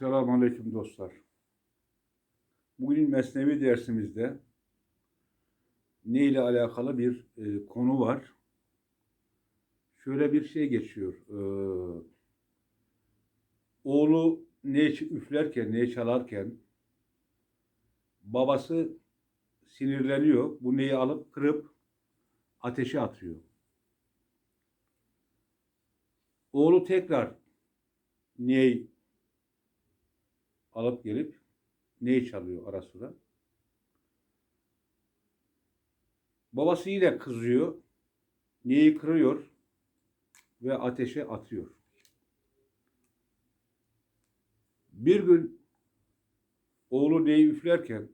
Selamun Aleyküm dostlar. Bugün Mesnevi dersimizde ne ile alakalı bir e, konu var. Şöyle bir şey geçiyor. Ee, oğlu ne üflerken, ne çalarken babası sinirleniyor. Bu neyi alıp kırıp ateşe atıyor. Oğlu tekrar ney alıp gelip neyi çalıyor ara sıra. Babası yine kızıyor. Neyi kırıyor ve ateşe atıyor. Bir gün oğlu neyi üflerken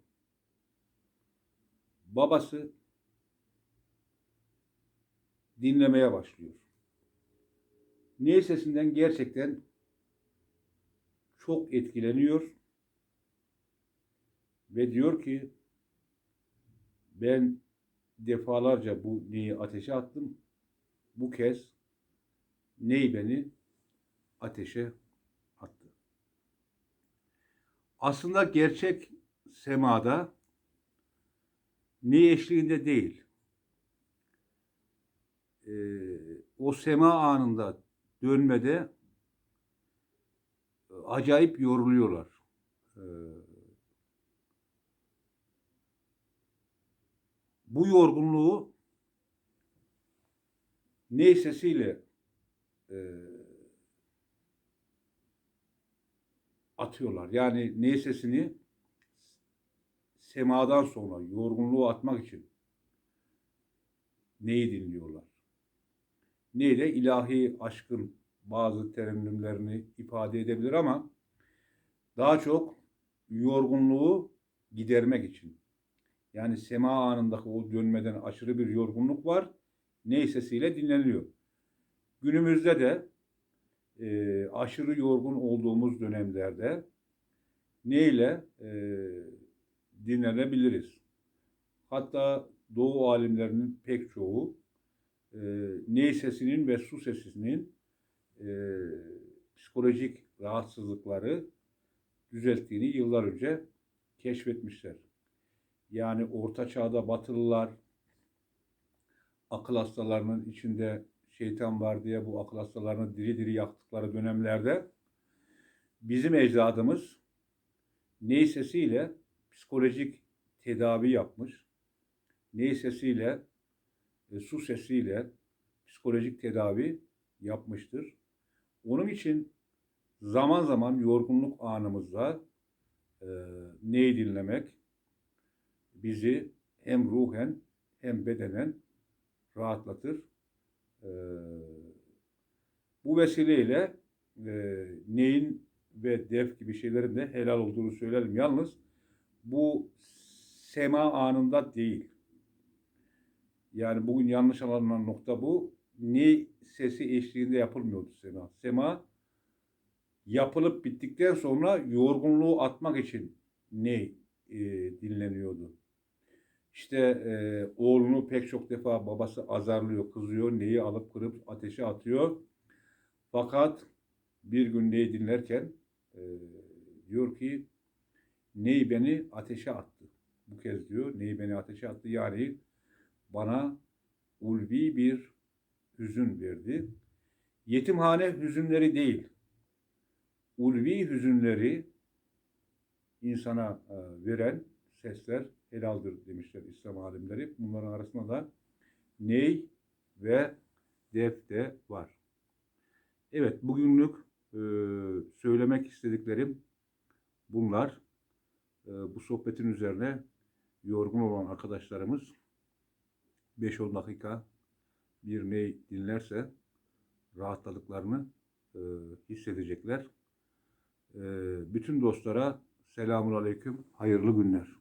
babası dinlemeye başlıyor. Ney sesinden gerçekten çok etkileniyor ve diyor ki ben defalarca bu neyi ateşe attım. Bu kez ney beni ateşe attı. Aslında gerçek semada ne eşliğinde değil. Ee, o sema anında dönmede acayip yoruluyorlar. Ee, bu yorgunluğu ney sesiyle e, atıyorlar. Yani ney sesini semadan sonra yorgunluğu atmak için neyi dinliyorlar? Neyle? ilahi aşkın bazı terimlerini ifade edebilir ama daha çok yorgunluğu gidermek için. Yani sema anındaki o dönmeden aşırı bir yorgunluk var. Ney sesiyle dinleniliyor. Günümüzde de e, aşırı yorgun olduğumuz dönemlerde neyle e, dinlenebiliriz? Hatta Doğu alimlerinin pek çoğu e, ney sesinin ve su sesinin e, psikolojik rahatsızlıkları düzelttiğini yıllar önce keşfetmişler. Yani orta çağda batılılar akıl hastalarının içinde şeytan var diye bu akıl hastalarını diri diri yaktıkları dönemlerde bizim ecdadımız ney sesiyle psikolojik tedavi yapmış. Ney sesiyle e, su sesiyle psikolojik tedavi yapmıştır. Onun için zaman zaman yorgunluk anımızda e, neyi dinlemek bizi hem ruhen hem bedenen rahatlatır. E, bu vesileyle e, neyin ve def gibi şeylerin de helal olduğunu söylerim. Yalnız bu sema anında değil. Yani bugün yanlış anlanan nokta bu. Ne sesi eşliğinde yapılmıyordu sema. Sema yapılıp bittikten sonra yorgunluğu atmak için ne e, dinleniyordu. İşte e, oğlunu pek çok defa babası azarlıyor, kızıyor, neyi alıp kırıp ateşe atıyor. Fakat bir gün neyi dinlerken e, diyor ki neyi beni ateşe attı. Bu kez diyor neyi beni ateşe attı. Yani bana ulvi bir hüzün verdi. Yetimhane hüzünleri değil, ulvi hüzünleri insana e, veren sesler helaldir demişler İslam alimleri. Bunların arasında da ney ve def de var. Evet, bugünlük e, söylemek istediklerim bunlar. E, bu sohbetin üzerine yorgun olan arkadaşlarımız 5-10 dakika bir ney dinlerse rahatladıklarını e, hissedecekler. E, bütün dostlara selamun aleyküm, hayırlı günler.